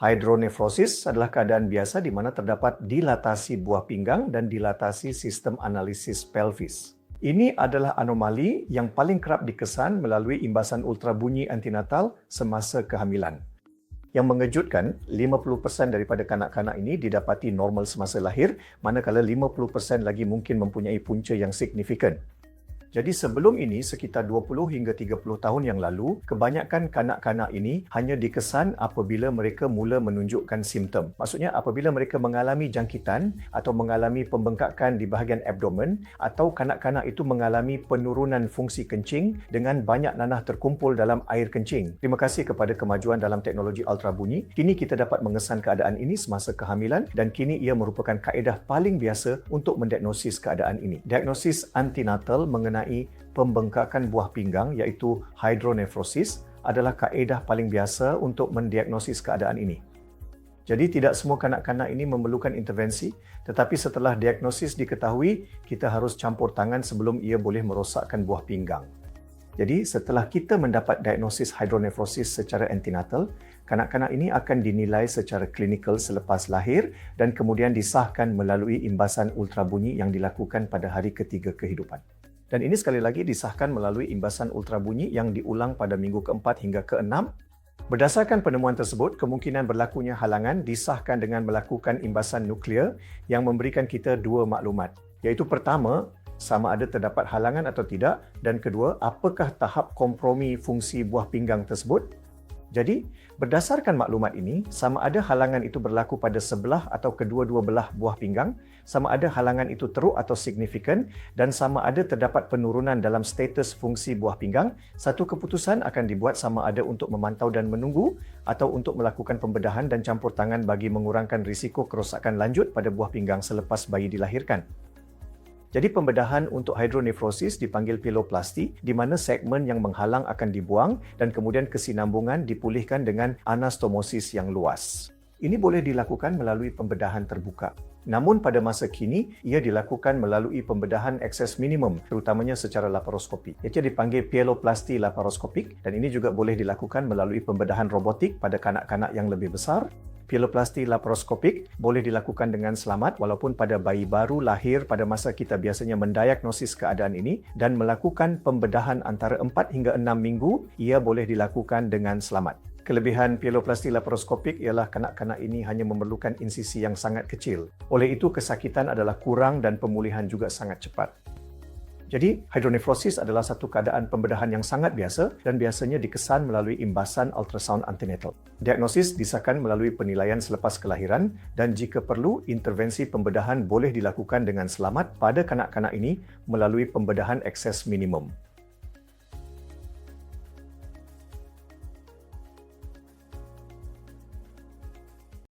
Hydronefrosis adalah keadaan biasa di mana terdapat dilatasi buah pinggang dan dilatasi sistem analisis pelvis. Ini adalah anomali yang paling kerap dikesan melalui imbasan ultrabunyi antinatal semasa kehamilan. Yang mengejutkan, 50% daripada kanak-kanak ini didapati normal semasa lahir, manakala 50% lagi mungkin mempunyai punca yang signifikan. Jadi sebelum ini sekitar 20 hingga 30 tahun yang lalu, kebanyakan kanak-kanak ini hanya dikesan apabila mereka mula menunjukkan simptom. Maksudnya apabila mereka mengalami jangkitan atau mengalami pembengkakan di bahagian abdomen atau kanak-kanak itu mengalami penurunan fungsi kencing dengan banyak nanah terkumpul dalam air kencing. Terima kasih kepada kemajuan dalam teknologi ultrabunyi, kini kita dapat mengesan keadaan ini semasa kehamilan dan kini ia merupakan kaedah paling biasa untuk mendiagnosis keadaan ini. Diagnosis antinatal mengenai mengenai pembengkakan buah pinggang iaitu hydronefrosis adalah kaedah paling biasa untuk mendiagnosis keadaan ini. Jadi tidak semua kanak-kanak ini memerlukan intervensi tetapi setelah diagnosis diketahui kita harus campur tangan sebelum ia boleh merosakkan buah pinggang. Jadi setelah kita mendapat diagnosis hydronefrosis secara antinatal, kanak-kanak ini akan dinilai secara klinikal selepas lahir dan kemudian disahkan melalui imbasan ultrabunyi yang dilakukan pada hari ketiga kehidupan. Dan ini sekali lagi disahkan melalui imbasan ultrabunyi yang diulang pada minggu keempat hingga keenam. Berdasarkan penemuan tersebut, kemungkinan berlakunya halangan disahkan dengan melakukan imbasan nuklear yang memberikan kita dua maklumat. Iaitu pertama, sama ada terdapat halangan atau tidak dan kedua, apakah tahap kompromi fungsi buah pinggang tersebut jadi, berdasarkan maklumat ini, sama ada halangan itu berlaku pada sebelah atau kedua-dua belah buah pinggang, sama ada halangan itu teruk atau signifikan dan sama ada terdapat penurunan dalam status fungsi buah pinggang, satu keputusan akan dibuat sama ada untuk memantau dan menunggu atau untuk melakukan pembedahan dan campur tangan bagi mengurangkan risiko kerosakan lanjut pada buah pinggang selepas bayi dilahirkan. Jadi pembedahan untuk hidronefrosis dipanggil piloplasti di mana segmen yang menghalang akan dibuang dan kemudian kesinambungan dipulihkan dengan anastomosis yang luas. Ini boleh dilakukan melalui pembedahan terbuka. Namun pada masa kini, ia dilakukan melalui pembedahan akses minimum, terutamanya secara laparoskopi. Ia dipanggil pieloplasti laparoskopik dan ini juga boleh dilakukan melalui pembedahan robotik pada kanak-kanak yang lebih besar Pieloplasti laparoskopik boleh dilakukan dengan selamat walaupun pada bayi baru lahir pada masa kita biasanya mendiagnosis keadaan ini dan melakukan pembedahan antara 4 hingga 6 minggu ia boleh dilakukan dengan selamat. Kelebihan pieloplasti laparoskopik ialah kanak-kanak ini hanya memerlukan insisi yang sangat kecil. Oleh itu kesakitan adalah kurang dan pemulihan juga sangat cepat. Jadi, hydronefrosis adalah satu keadaan pembedahan yang sangat biasa dan biasanya dikesan melalui imbasan ultrasound antenatal. Diagnosis disahkan melalui penilaian selepas kelahiran dan jika perlu, intervensi pembedahan boleh dilakukan dengan selamat pada kanak-kanak ini melalui pembedahan akses minimum.